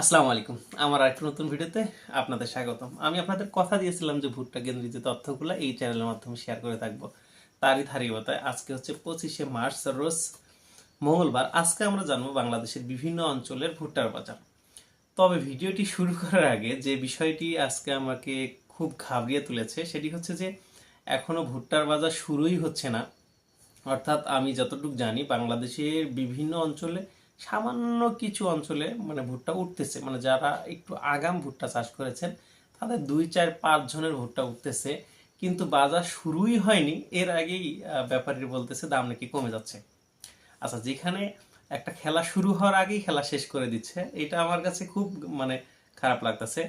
আসসালামু আলাইকুম। আমার আরেকটা নতুন ভিডিওতে আপনাদের স্বাগতম। আমি আপনাদের কথা দিয়েছিলাম যে ভুট্টা যে তথ্যগুলো এই চ্যানেলের মাধ্যমে শেয়ার করে থাকব। তারই ধারাবাহিকতায় আজকে হচ্ছে পঁচিশে মার্চ, রোজ মঙ্গলবার। আজকে আমরা জানব বাংলাদেশের বিভিন্ন অঞ্চলের ভুট্টার বাজার। তবে ভিডিওটি শুরু করার আগে যে বিষয়টি আজকে আমাকে খুব ঘাবড়িয়ে তুলেছে, সেটি হচ্ছে যে এখনও ভুট্টার বাজার শুরুই হচ্ছে না। অর্থাৎ আমি যতটুকু জানি, বাংলাদেশের বিভিন্ন অঞ্চলে সামান্য কিছু অঞ্চলে মানে ভুট্টা উঠতেছে মানে যারা একটু আগাম ভুট্টা চাষ করেছেন তাদের দুই চার পাঁচ জনের ভুট্টা উঠতেছে কিন্তু বাজার শুরুই হয়নি। এর আগেই আহ, ব্যাপারী বলতেছে দাম নাকি কমে যাচ্ছে। আচ্ছা যেখানে একটা খেলা শুরু হওয়ার আগেই খেলা শেষ করে দিচ্ছে এটা আমার কাছে খুব মানে খারাপ লাগতেছে।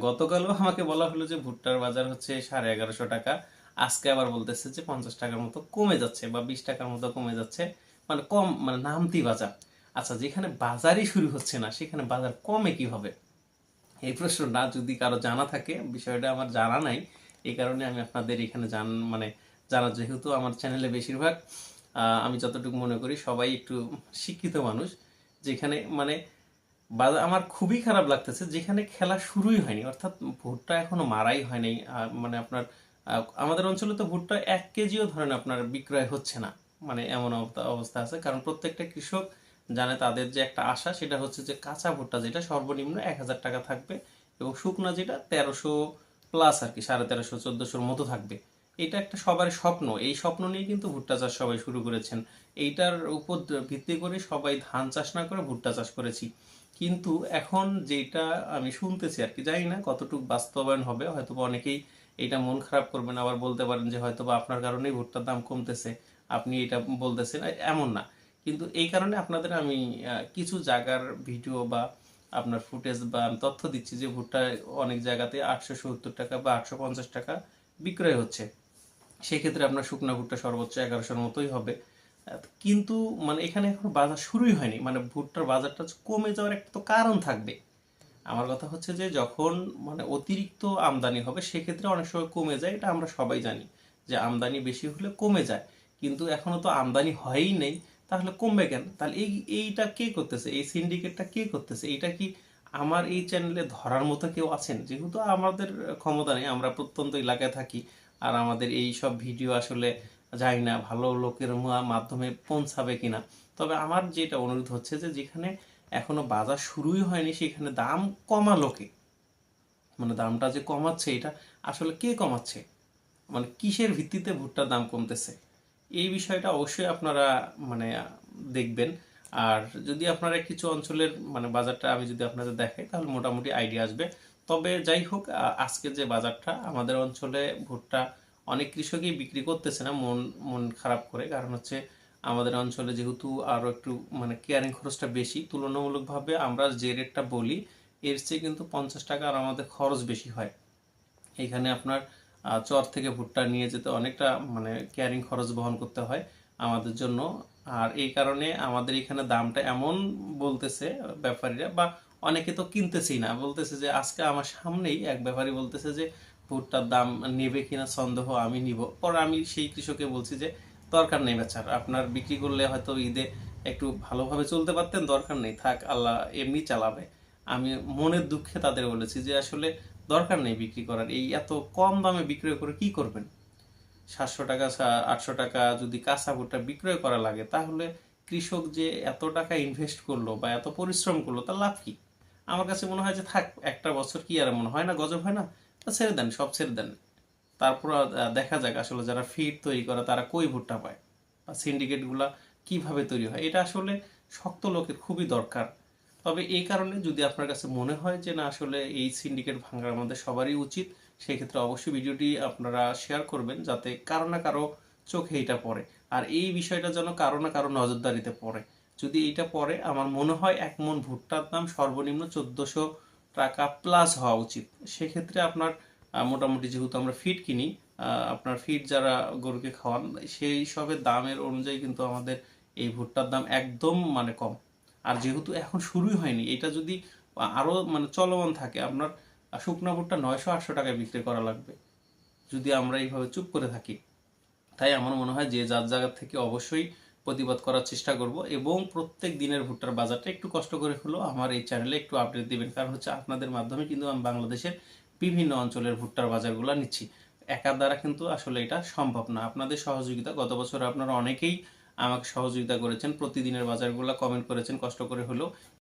গতকালও আমাকে বলা হলো যে ভুট্টার বাজার হচ্ছে সাড়ে এগারোশো টাকা আজকে আবার বলতেছে যে পঞ্চাশ টাকার মতো কমে যাচ্ছে বা বিশ টাকার মতো কমে যাচ্ছে মানে কম মানে নামতি বাজার। আচ্ছা যেখানে বাজারই শুরু হচ্ছে না, সেখানে বাজার কমে কীভাবে? এই প্রশ্নটা যদি কারও জানা থাকে, বিষয়টা আমার জানা নাই, এই কারণে আমি আপনাদের এখানে জান মানে জানা যেহেতু আমার চ্যানেলে বেশিরভাগ আমি যতটুকু মনে করি সবাই একটু শিক্ষিত মানুষ, যেখানে মানে বাজার আমার খুবই খারাপ লাগতেছে, যেখানে খেলা শুরুই হয়নি, অর্থাৎ ভুট্টা এখনও মারাই হয়নি মানে আপনার আমাদের অঞ্চলে তো ভুট্টা এক কেজিও ধরেন আপনার বিক্রয় হচ্ছে না মানে এমন অবস্থা আছে, কারণ প্রত্যেকটা কৃষক জানে তাদের যে একটা আশা, সেটা হচ্ছে যে কাঁচা ভুট্টা যেটা সর্বনিম্ন এক হাজার টাকা থাকবে এবং শুকনা যেটা তেরোশো প্লাস আর কি, সাড়ে তেরোশো, চোদ্দোশোর মতো থাকবে। এটা একটা সবার স্বপ্ন। এই স্বপ্ন নিয়ে কিন্তু ভুট্টা চাষ সবাই শুরু করেছেন। এইটার উপর ভিত্তি করে সবাই ধান চাষ না করে ভুট্টা চাষ করেছি। কিন্তু এখন যেটা আমি শুনতেছি আর কি, জানি না কতটুকু বাস্তবায়ন হবে হয়তো অনেকেই এটা মন খারাপ করবেন, আবার বলতে পারেন যে হয়তো বা আপনার কারণেই ভুট্টার দাম কমতেছে। আপনি এটা বলতেছেন, এমন না। কিন্তু এই কারণে আপনাদের আমি কিছু জায়গার ভিডিও বা আপনার ফুটেজ বা তথ্য দিচ্ছি যে ভুট্টা অনেক জায়গাতে আটশো সত্তর টাকা বা আটশো পঞ্চাশ টাকা বিক্রয় হচ্ছে। সেক্ষেত্রে আপনার শুকনা ভুট্টা সর্বোচ্চ এগারোশোর মতোই হবে। কিন্তু মানে এখানে এখন বাজার শুরুই হয়নি। মানে ভুট্টার বাজারটা কমে যাওয়ার একটা তো কারণ থাকবে। আমার কথা হচ্ছে যে যখন মানে অতিরিক্ত আমদানি হবে, সেক্ষেত্রে অনেক সময় কমে যায়। এটা আমরা সবাই জানি যে আমদানি বেশি হলে কমে যায়। কিন্তু এখনও তো আমদানি হয়ই নেই। তাহলে কমবে কেন? তাহলে এই, এইটা কে করতেছে? এই সিন্ডিকেটটা কে করতেছে? এইটা কি আমার এই চ্যানেলে ধরার মতো কেউ আছেন? যেহেতু আমাদের ক্ষমতা নেই, আমরা প্রত্যন্ত এলাকায় থাকি, আর আমাদের এই সব ভিডিও আসলে যাই না, ভালো লোকের মাধ্যমে পৌঁছাবে কিনা। তবে আমার যেটা অনুরোধ হচ্ছে যে, যেখানে এখনও বাজার শুরুই হয়নি, সেখানে দাম কমা লোকে মানে দামটা যে কমাচ্ছে, এটা আসলে কে কমাচ্ছে? মানে কিসের ভিত্তিতে ভুট্টার দাম কমতেছে? এই বিষয়টা অবশ্যই আপনারা মানে দেখবেন। আর যদি আপনারা কিছু অঞ্চলের মানে বাজারটা আমি যদি আপনাদের দেখাই, তাহলে মোটামুটি আইডিয়া আসবে। তবে যাই হোক আজকে যে বাজারটা, আমাদের অঞ্চলে ভুট্টা অনেক কৃষকই বিক্রি করতেছে না, মন মন খারাপ করে। কারণ হচ্ছে, আমাদের অঞ্চলে যেহেতু আরও একটু মানে কেয়ারিং খরচটা বেশি, তুলনামূলকভাবে আমরা যে রেটটা বলি, এর চেয়ে কিন্তু পঞ্চাশ টাকা আর আমাদের খরচ বেশি হয়। এখানে আপনার চর থেকে ভুট্টা নিয়ে যেতে অনেকটা মানে ক্যারিং খরচ বহন করতে হয় আমাদের জন্য। আর এই কারণে আমাদের এখানে দামটা এমন বলতেছে ব্যাপারীরা, বা অনেকে তো কিনতেছেই না, বলতেছে যে আজকে আমার সামনেই এক ব্যাপারী বলতেছে যে ভুট্টার দাম নেবে কিনা সন্দেহ আমি নিব। পরে আমি সেই কৃষককে বলছি যে, দরকার নেই বেচার, আপনার বিক্রি করলে হয়তো ঈদে একটু ভালোভাবে চলতে পারতেন, দরকার নেই, থাক, আল্লাহ এমনি চালাবে। আমি মনের দুঃখে তাদের বলেছি যে আসলে দরকার নেই বিক্রি করার। এই এত কম দামে বিক্রয় করে কি করবেন? সাতশো টাকা আটশো টাকা যদি কাঁচা ভুট্টা বিক্রয় করা লাগে, তাহলে কৃষক যে এত টাকা ইনভেস্ট করল বা এত পরিশ্রম করল, তার লাভ কি? আমার কাছে মনে হয় যে থাক, একটা বছর কি আর মনে হয় না, গজব হয় না? তা ছেড়ে দেন, সব ছেড়ে দেন। তারপর দেখা যাক আসলে যারা ফিড তৈরি করে, তারা কই ভুট্টা পায়? বা সিন্ডিকেটগুলা কীভাবে তৈরি হয়? এটা আসলে শক্ত লোকের খুবই দরকার। তবে এই কারণে যদি আপনার কাছে মনে হয় যে না, আসলে এই সিন্ডিকেট ভাঙা আমাদের সবারই উচিত, সেই ক্ষেত্রে অবশ্যই ভিডিওটি আপনারা শেয়ার করবেন যাতে কারও না কারও চোখে এটা পড়ে। আর এই বিষয়টা যেন কারও না কারও নজরদারিতে পড়ে। যদি এইটা পড়ে, আমার মনে হয় এক মন ভুট্টার দাম সর্বনিম্ন চোদ্দশো টাকা প্লাস হওয়া উচিত। সেক্ষেত্রে আপনার মোটামুটি যেহেতু আমরা ফিড কিনি আপনার ফিড যারা গরুকে খাওয়ান, সেই সবের দামের অনুযায়ী কিন্তু আমাদের এই ভুট্টার দাম একদম মানে কম। যেহেতু এখন শুরুই হয়নি, এটা যদি আরও মানে চলমান থাকে, আপনার শুকনা ভুট্টা নয়শো আটশো টাকায় বিক্রি করা লাগবে। যদি আমরা এইভাবে চুপ করে থাকি, তাই আমার মনে হয় যে যার জায়গা থেকে অবশ্যই প্রতিবাদ করার চেষ্টা করব এবং প্রত্যেক দিনের ভুট্টার বাজারটা একটু কষ্ট করে হলেও আমার এই চ্যানেলে একটু আপডেট দিবেন। কারণ হচ্ছে আপনাদের মাধ্যমে কিন্তু আমি বাংলাদেশের বিভিন্ন অঞ্চলের ভুট্টার বাজারগুলো নিচ্ছি। একার দ্বারা কিন্তু আসলে এটা সম্ভব না। আপনাদের সহযোগিতা, গত বছর আপনারা অনেকেই আমাকে সহযোগিতা করেছেন প্রতিদিনের বাজারগুলো কমেন্ট করেছেন কষ্ট করে হলেও